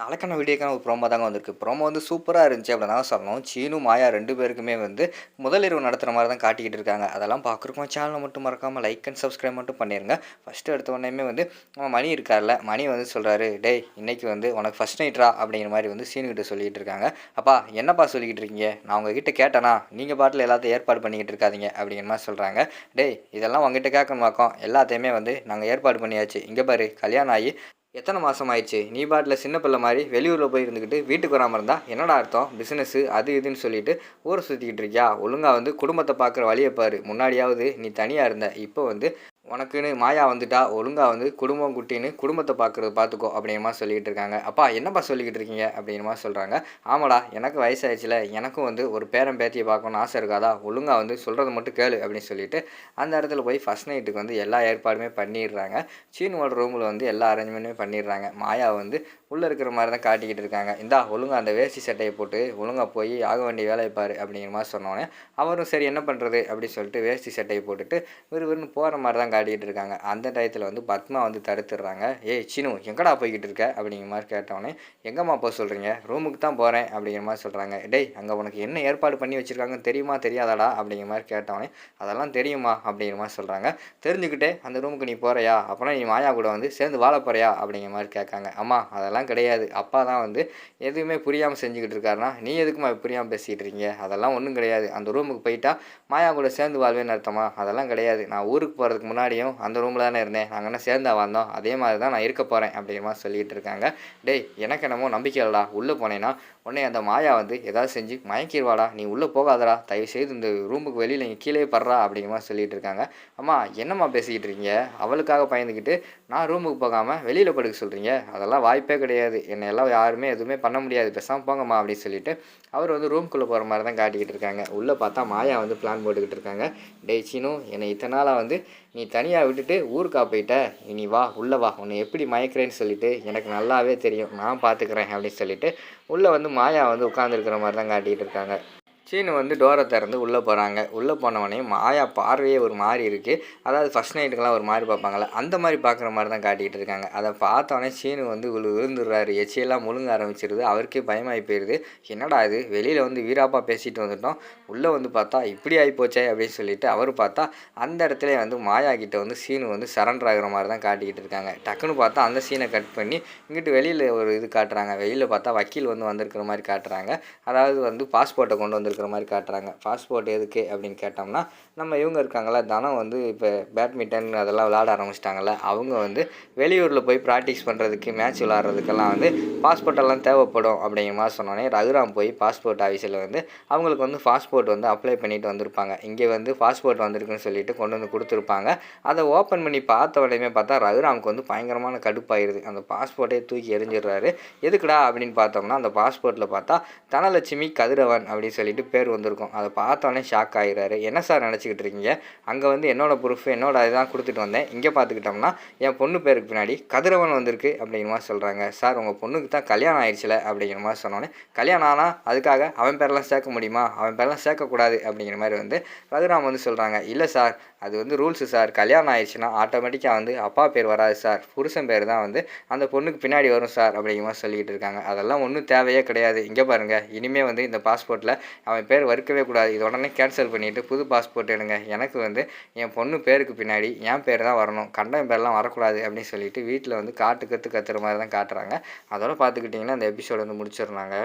நாளைக்கான வீடியோக்கான ஒரு ப்ரோமோ தாங்க வந்திருக்கு. ப்ரோமோ வந்து சூப்பராக இருந்துச்சு அப்படின்னு தான் சொல்லணும். சீனு மாயா ரெண்டு பேருக்குமே வந்து முதலிரவு நடத்துகிற மாதிரி தான் காட்டிக்கிட்டு இருக்காங்க. அதெல்லாம் பார்க்குறோம் சேனலை மட்டும் மறக்காமல் லைக் அண்ட் சப்ஸ்கிரைப் மட்டும் பண்ணிடுங்க ஃபஸ்ட்டு எடுத்த உடனேமே வந்து நம்ம மணி இருக்கார்ல? மணி வந்து சொல்கிறாரு டேய் இன்றைக்கி வந்து உனக்கு ஃபஸ்ட் நைட்ரா அப்படிங்கிற மாதிரி வந்து சீனுக்கிட்ட சொல்லிக்கிட்டு இருக்காங்க. அப்பா என்னப்பா சொல்லிக்கிட்டு இருக்கீங்க? நான் உங்ககிட்ட கேட்டேனா? நீங்கள் பாட்டில் எல்லாத்தையும் ஏற்பாடு பண்ணிக்கிட்டு இருக்காதீங்க. அப்படிங்கிற மாதிரி சொல்கிறாங்க டேய் இதெல்லாம் உங்ககிட்ட கேட்கணுமாக்கம்? எல்லாத்தையுமே வந்து நாங்கள் ஏற்பாடு பண்ணியாச்சு. இங்கே பாரு கல்யாணம் ஆகி எத்தனை மாதம் ஆயிடுச்சு? நீ பாட்டில் சின்ன பிள்ளை மாதிரி வெளியூரில் போய் இருந்துக்கிட்டு வீட்டுக்கு வராமல் இருந்தால் என்னடா அர்த்தம்? பிஸ்னஸ்ஸு அது இதுன்னு சொல்லிட்டு ஊரை சுற்றிக்கிட்டு இருக்கியா? ஒழுங்காக வந்து குடும்பத்தை பார்க்குற வழியை பாரு. முன்னாடியாவது நீ தனியாக இருந்த இப்போ வந்து உனக்குன்னு மாயா வந்துட்டா ஒழுங்காக வந்து குடும்பம் குட்டின்னு குடும்பத்தை பார்க்குறது பார்த்துக்கோ அப்படின்மா சொல்லிகிட்டு சொல்லிக்கிட்டு இருக்காங்க. அப்பா என்னப்பா சொல்லிக்கிட்டு இருக்கீங்க? அப்படிங்கிற சொல்கிறாங்க ஆமாடா எனக்கு வயசாயிடுச்சுல எனக்கும் வந்து ஒரு பேரன் பேத்தியை பார்க்கணும்னு ஆசை இருக்காதா? ஒழுங்காக வந்து சொல்கிறத மட்டும் கேளு அப்படின்னு சொல்லிட்டு அந்த இடத்துல போய் ஃபஸ்ட் நைட்டுக்கு வந்து எல்லா ஏற்பாடுமே பண்ணிடுறாங்க. சீனுவோட ரூமில் வந்து எல்லா அரேஞ்ச்மெண்ட்டுமே பண்ணிடுறாங்க. மாயா வந்து உள்ளே இருக்கிற மாதிரி தான் காட்டிக்கிட்டு இருக்காங்க. இந்தா ஒழுங்காக அந்த வேஷ்டி சட்டையை போட்டு ஒழுங்காக போய் ஆக வேண்டிய வேலையை பாரு அப்படிங்கிற மாதிரி சொன்னோன்னே அவரும் சரி என்ன பண்ணுறது அப்படின்னு சொல்லிட்டு வேஷ்டி சட்டையை போட்டுட்டு விறுவிறுன்னு போகிற மாதிரி தான் காட்டிக்கிட்டு இருக்காங்க. அந்த டயத்தில் வந்து பத்மா வந்து தடுத்துடுறாங்க. ஏய் சினு எங்கடா போய்கிட்டு இருக்க அப்படிங்கிற மாதிரி கேட்டோன்னே எங்கம்மா போக சொல்கிறீங்க ரூமுக்கு தான் போகிறேன் அப்படிங்கிற மாதிரி சொல்கிறாங்க டேய் அங்கே உனக்கு என்ன ஏற்பாடு பண்ணி வச்சுருக்காங்கன்னு தெரியுமா தெரியாதாடா அப்படிங்கிற மாதிரி கேட்டோன்னே அதெல்லாம் தெரியுமா அப்படிங்கிற மாதிரி சொல்கிறாங்க தெரிஞ்சுக்கிட்டே அந்த ரூமுக்கு நீ போகிறையா அப்போனா நீ மாயா கூட வந்து சேர்ந்து வாழ போறியா அப்படிங்கிற மாதிரி கேட்காங்க. அம்மா அதெல்லாம் கிடையாது. அப்பா தான் வந்து எதுவுமே புரியாமல் செஞ்சுக்கிட்டு இருக்காருன்னா நீ எதுக்குமா புரியாமல் பேசிக்கிட்டு இருக்கீங்க? அதெல்லாம் ஒன்றும் கிடையாது. அந்த ரூமுக்கு போயிட்டா மாயா கூட சேர்ந்து வாழ்வேன்னு அர்த்தமா? அதெல்லாம் கிடையாது. நான் ஊருக்கு போகிறதுக்கு முன்னாடியும் அந்த ரூமில் தானே இருந்தேன். நாங்கள் என்ன சேர்ந்தா வந்தோம் அதே மாதிரி தான் நான் இருக்க போகிறேன் அப்படிங்கிற மாதிரி சொல்லிகிட்டு இருக்காங்க. டேய் எனக்கு என்னமோ நம்பிக்கை இல்லடா. உள்ளே போனேன்னா உடனே அந்த மாயா வந்து ஏதாவது செஞ்சு மயக்கிடுவாடா நீ உள்ளே போகாதடா. தயவு செய்து இந்த ரூமுக்கு வெளியில் நீங்கள் கீழே படுறா. அப்படிங்கிற மாதிரி இருக்காங்க. அம்மா என்னம்மா பேசிக்கிட்டு இருக்கீங்க? அவளுக்காக பயந்துக்கிட்டு நான் ரூமுக்கு போகாமல் வெளியில் படுக்க சொல்கிறீங்க அதெல்லாம் வாய்ப்பே கிடையாது. என்னை எல்லாம் யாருமே எதுவுமே பண்ண முடியாது. பேசாமல் போங்கம்மா அப்படின்னு சொல்லிட்டு அவர் வந்து ரூம்குள்ளே போகிற மாதிரி தான் காட்டிக்கிட்டு இருக்காங்க. உள்ளே பார்த்தா மாயா வந்து பிளான் போட்டுக்கிட்டு இருக்காங்க. டேய் சீனு என்னை இத்தனை நாளாக வந்து நீ தனியாக விட்டுட்டு ஊருக்கா போயிட்ட? இனி வா உள்ளே வா. உன்னை எப்படி மயக்கிறேன்னு சொல்லிட்டு எனக்கு நல்லாவே தெரியும். நான் பார்த்துக்கிறேன் அப்படின்னு சொல்லிட்டு உள்ளே வந்து மாயா வந்து உட்காந்துருக்கிற மாதிரி தான் காட்டிக்கிட்டு இருக்காங்க. சீனு வந்து டோரை திறந்து உள்ளே போகிறாங்க. உள்ளே போனவொடனே மாயா பார்வையே ஒரு மாதிரி இருக்குது அதாவது ஃபஸ்ட் நைட்டுக்கெல்லாம் ஒரு மாதிரி பார்ப்பாங்கள்ல அந்த மாதிரி பார்க்குற மாதிரி தான் காட்டிகிட்டு இருக்காங்க. அதை பார்த்தோன்னே சீனு வந்து விழு விழுந்துடுறாரு. எச்சியெல்லாம் முழுங்க ஆரம்பிச்சிருது. அவருக்கே பயமாகி போயிடுது என்னடா இது? வெளியில் வந்து வீராப்பா பேசிட்டு வந்துட்டோம். உள்ளே வந்து பார்த்தா இப்படி ஆகிப்போச்சே அப்படின்னு சொல்லிட்டு அவர் பார்த்தா அந்த இடத்துல வந்து மாயா கிட்ட வந்து சீனு வந்து சரண்டர் ஆகிற மாதிரி தான் காட்டிக்கிட்டு இருக்காங்க. டக்குன்னு பார்த்தா அந்த சீனை கட் பண்ணி இங்கிட்டு வெளியில் ஒரு இது காட்டுறாங்க. வெளியில் பார்த்தா வக்கீல் வந்து வந்திருக்கிற மாதிரி காட்டுறாங்க. அதாவது வந்து பாஸ்போர்ட்டை கொண்டு இருக்கிற மாதிரி காட்டுறாங்க. பாஸ்போர்ட் எதுக்கு அப்படின்னு கேட்டோம்னா நம்ம இவங்க இருக்காங்களா தனம் வந்து இப்போ பேட்மிண்டன் அதெல்லாம் விளாட ஆரம்பிச்சிட்டாங்கல்ல அவங்க வந்து வெளியூரில் போய் ப்ராக்டிஸ் பண்ணுறதுக்கு மேட்ச் விளாட்றதுக்கெல்லாம் வந்து பாஸ்போர்ட் எல்லாம் தேவைப்படும் அப்படிங்கிற மாதிரி சொன்னோன்னே ரகுராம் போய் பாஸ்போர்ட் ஆஃபீஸில் வந்து அவங்களுக்கு வந்து பாஸ்போர்ட் வந்து அப்ளை பண்ணிட்டு வந்திருப்பாங்க. இங்கே வந்து பாஸ்போர்ட் வந்திருக்குன்னு சொல்லிட்டு கொண்டு வந்து கொடுத்துருப்பாங்க. அதை ஓப்பன் பண்ணி பார்த்த உடனே பார்த்தா ரகுராமுக்கு வந்து பயங்கரமான கடுப்பாயிருது. அந்த பாஸ்போர்ட்டே தூக்கி எரிஞ்சிடுறாரு எதுக்குடா அப்படின்னு பார்த்தோம்னா அந்த பாஸ்போர்ட்டில் பார்த்தா தனலட்சுமி கதிரவன் அப்படின்னு சொல்லிட்டு பேர் வந்திருக்கும். அதை பார்த்தோன்னே ஷாக் ஆகிறாரு என்ன சார் நினச்சிக்கிட்டு இருக்கீங்க? அங்கே வந்து என்னோடய ப்ரூஃப் என்னோட இதான் கொடுத்துட்டு வந்தேன். இங்கே பார்த்துக்கிட்டோம்னா என் பொண்ணு பேருக்கு பின்னாடி கதிரவன் வந்திருக்கு அப்படிங்கிற மாதிரி சொல்கிறாங்க சார் உங்கள் பொண்ணுக்கு தான் கல்யாணம் ஆயிடுச்சுல அப்படிங்கிற மாதிரி சொன்னோன்னே கல்யாணம் ஆனால் அதுக்காக அவன் பேரெல்லாம் சேர்க்க முடியுமா? அவன் பேரெல்லாம் சேர்க்கக்கூடாது அப்படிங்கிற மாதிரி வந்து ரகுராம் வந்து சொல்கிறாங்க இல்லை சார் அது வந்து ரூல்ஸு சார் கல்யாணம் ஆயிடுச்சுன்னா ஆட்டோமேட்டிக்காக வந்து அப்பா பேர் வராது சார் புருஷன் பேர் தான் வந்து அந்த பொண்ணுக்கு பின்னாடி வரும் சார் அப்படிங்கிற மாதிரி சொல்லிக்கிட்டு இருக்காங்க. அதெல்லாம் ஒன்றும் தேவையே கிடையாது. இங்கே பாருங்கள் இனிமேல் வந்து இந்த பாஸ்போர்ட்டில் அவன் பேர் வறுக்கவே கூடாது. இது உடனே கேன்சல் பண்ணிவிட்டு புது பாஸ்போர்ட் எடுங்க. எனக்கு வந்து என் பொண்ணு பேருக்கு பின்னாடி என் பேர் தான் வரணும். கண்டம் பேர்லாம் வரக்கூடாது அப்படின்னு சொல்லிட்டு வீட்டில் வந்து காட்டு கற்று கத்துற மாதிரி தான் காட்டுறாங்க. அதோட பார்த்துக்கிட்டிங்கன்னா அந்த எபிசோடு வந்து முடிச்சிடுறாங்க.